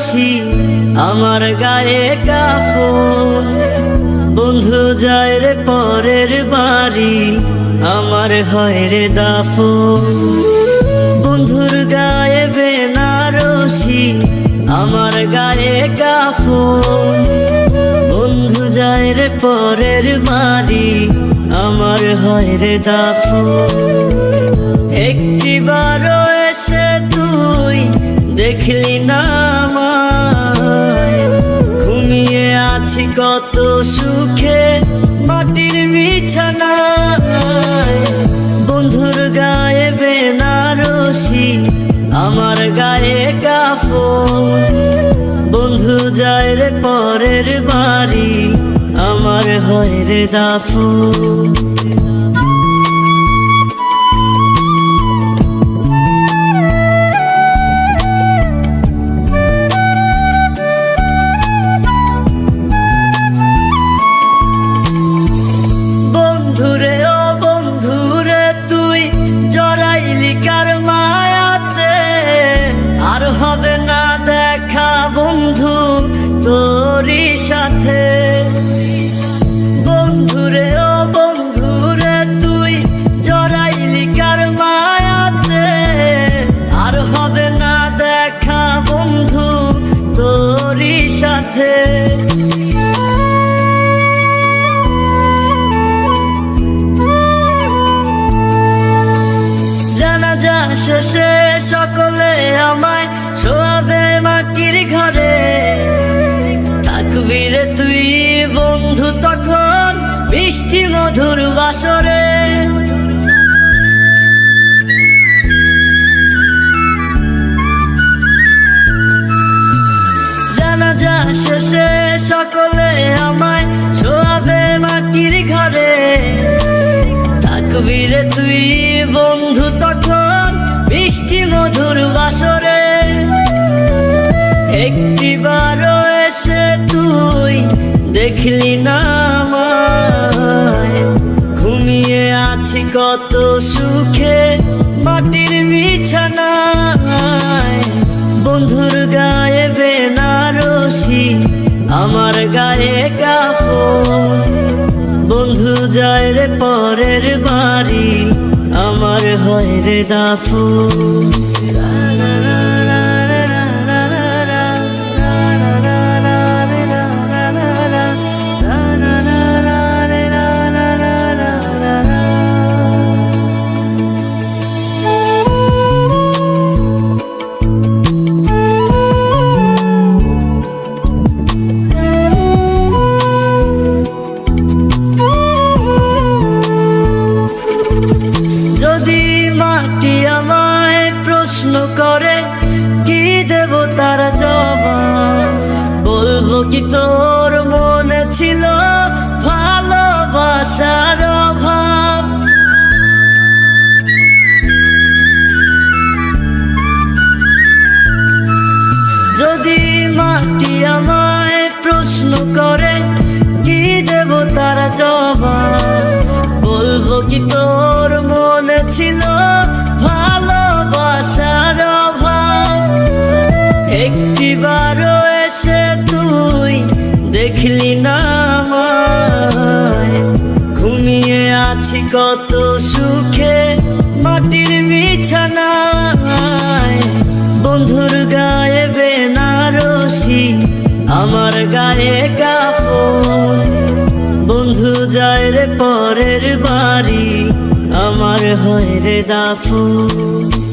রশি আমার গায়ে কাফন। বন্ধু যায় রে পরের বাড়ি, আমার হয় রে দাফন। বন্ধুর গায়ে বেনারসি, আমার গায়ে কাফন। বন্ধু যায় রে পরের বাড়ি, আমার হয় রে দাফন। একটি বারো দেখলি না ঘুমিয়ে আছি কত সুখে মাটির বিছানায়। বন্ধুর গায়ে বেনারসি, আমার গায়ে কাফন। বন্ধু যায় রে পরের বাড়ি, আমার হয় রে দাফন। Kate. বৃষ্টি মধুর বাসরে। জানাজা শেষে সকলে আমায় শোয়াবে মাটির ঘরে থাকবি রে তুই বন্ধু তখন বৃষ্টি মধুর বাসরে। একটি বারো এসে তুই দেখলি না। কত সুখে মাটির বিছানায়। বন্ধুর গায়ে বেনারসি, আমার গায়ে কাফন। বন্ধু যায় রে পরের বাড়ি, আমার হয় রে দাফু করে, কি দেব তার জবাব? বলব কি তোর মনে ছিল ভালোবাসার অভাব? যদি মাটি আমায় প্রশ্ন করে, কি দেব তার জবাব? বলব কি তোর কত সুখে মাটির বিছানায়। বন্ধুর গায়ে বেনারসি, আমার গায়ে কাফন। বন্ধু যায় রে পরের বাড়ি, আমার হয় রে দাফন।